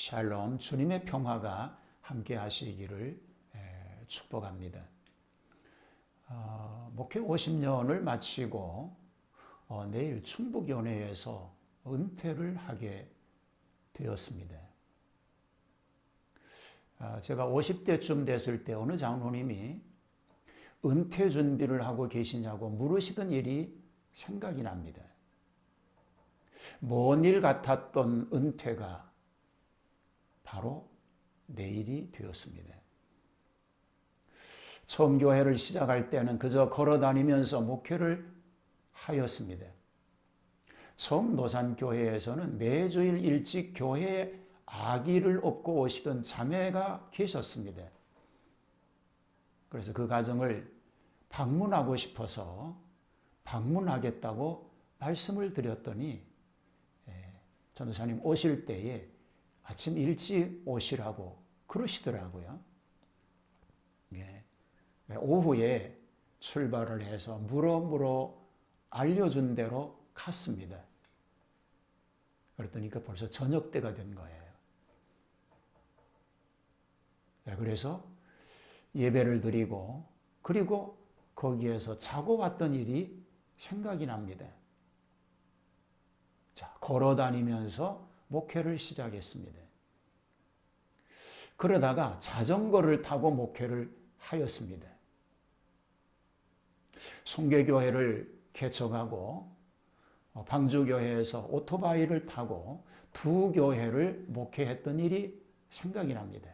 샬롬 주님의 평화가 함께 하시기를 축복합니다. 어, 목회 50년을 마치고 어, 내일 충북연회에서 은퇴를 하게 되었습니다. 어, 제가 50대쯤 됐을 때 어느 장로님이 은퇴 준비를 하고 계시냐고 물으시던 일이 생각이 납니다. 먼 일 같았던 은퇴가 바로 내일이 되었습니다. 처음 교회를 시작할 때는 그저 걸어 다니면서 목회를 하였습니다. 처음 노산교회에서는 매주일 일찍 교회에 아기를 업고 오시던 자매가 계셨습니다. 그래서 그 가정을 방문하고 싶어서 방문하겠다고 말씀을 드렸더니 전도사님 오실 때에 아침 일찍 오시라고 그러시더라고요. 예. 오후에 출발을 해서 물어물어 알려준 대로 갔습니다. 그랬더니 그 벌써 저녁 때가 된 거예요. 네, 그래서 예배를 드리고 그리고 거기에서 자고 왔던 일이 생각이 납니다. 자, 걸어 다니면서 목회를 시작했습니다. 그러다가 자전거를 타고 목회를 하였습니다. 송계교회를 개척하고 어, 방주교회에서 오토바이를 타고 두 교회를 목회했던 일이 생각이 납니다.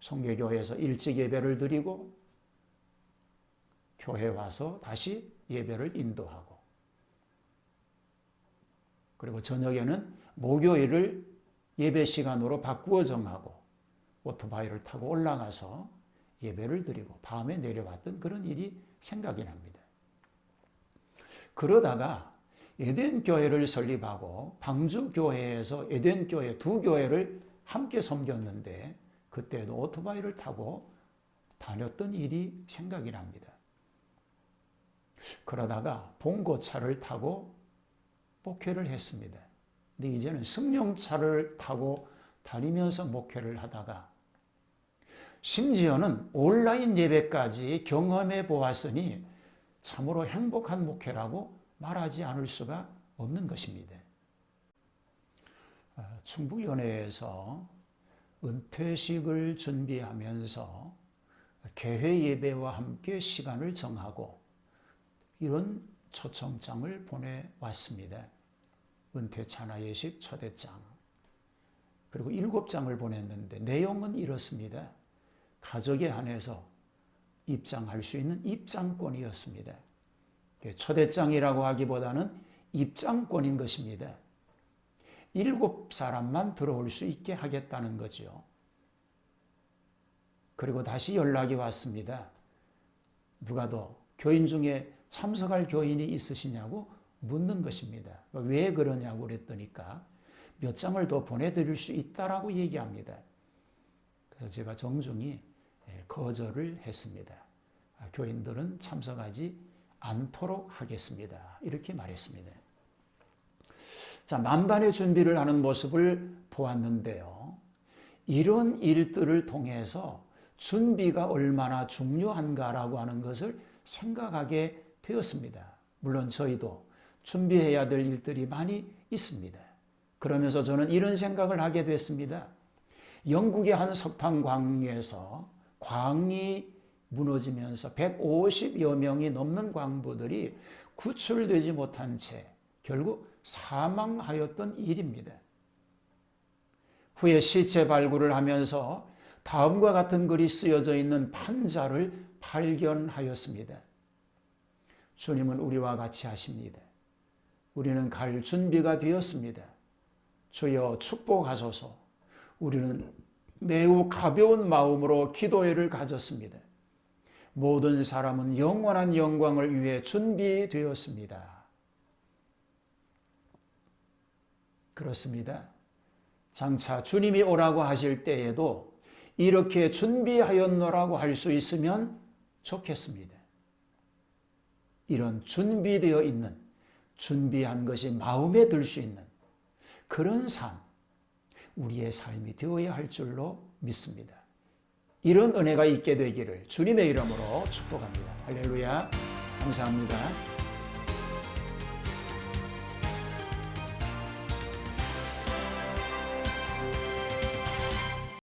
송계교회에서 일찍 예배를 드리고 교회 와서 다시 예배를 인도하고 그리고 저녁에는 목요일을 예배 시간으로 바꾸어 정하고 오토바이를 타고 올라가서 예배를 드리고 밤에 내려왔던 그런 일이 생각이 납니다. 그러다가 에덴 교회를 설립하고 방주 교회에서 에덴 교회 두 교회를 함께 섬겼는데 그때도 오토바이를 타고 다녔던 일이 생각이 납니다. 그러다가 봉고차를 타고 목회를 했습니다. 근데 이제는 승용차를 타고 다니면서 목회를 하다가 심지어는 온라인 예배까지 경험해 보았으니 참으로 행복한 목회라고 말하지 않을 수가 없는 것입니다. 아, 충북연회에서 은퇴식을 준비하면서 개회 예배와 함께 시간을 정하고 이런 초청장을 보내왔습니다. 은퇴 찬화 예식 초대장. 그리고 일곱 장을 보냈는데 내용은 이렇습니다. 가족에 한해서 입장할 수 있는 입장권이었습니다. 초대장이라고 하기보다는 입장권인 것입니다. 일곱 사람만 들어올 수 있게 하겠다는 거죠. 그리고 다시 연락이 왔습니다. 누가 더 교인 중에 참석할 교인이 있으시냐고 묻는 것입니다. 왜 그러냐고 그랬더니까 몇 장을 더 보내드릴 수 있다라고 얘기합니다. 그래서 제가 정중히 예, 거절을 했습니다. 아, 교인들은 참석하지 않도록 하겠습니다. 이렇게 말했습니다. 자, 만반의 준비를 하는 모습을 보았는데요. 이런 일들을 통해서 준비가 얼마나 중요한가라고 하는 것을 생각하게 되었습니다. 물론 저희도 준비해야 될 일들이 많이 있습니다. 그러면서 저는 이런 생각을 하게 됐습니다. 영국의 한 석탄광에서 광이 무너지면서 150여 명이 넘는 광부들이 구출되지 못한 채 결국 사망하였던 일입니다. 후에 시체 발굴을 하면서 다음과 같은 글이 쓰여져 있는 판자를 발견하였습니다. 주님은 우리와 같이 하십니다. 우리는 갈 준비가 되었습니다. 주여 축복하소서. 우리는 매우 가벼운 마음으로 기도회를 가졌습니다. 모든 사람은 영원한 영광을 위해 준비되었습니다. 그렇습니다. 장차 주님이 오라고 하실 때에도 이렇게 준비하였노라고 할 수 있으면 좋겠습니다. 이런 준비되어 있는, 준비한 것이 마음에 들 수 있는 그런 삶, 우리의 삶이 되어야 할 줄로 믿습니다. 이런 은혜가 있게 되기를 주님의 이름으로 축복합니다. 할렐루야. 감사합니다.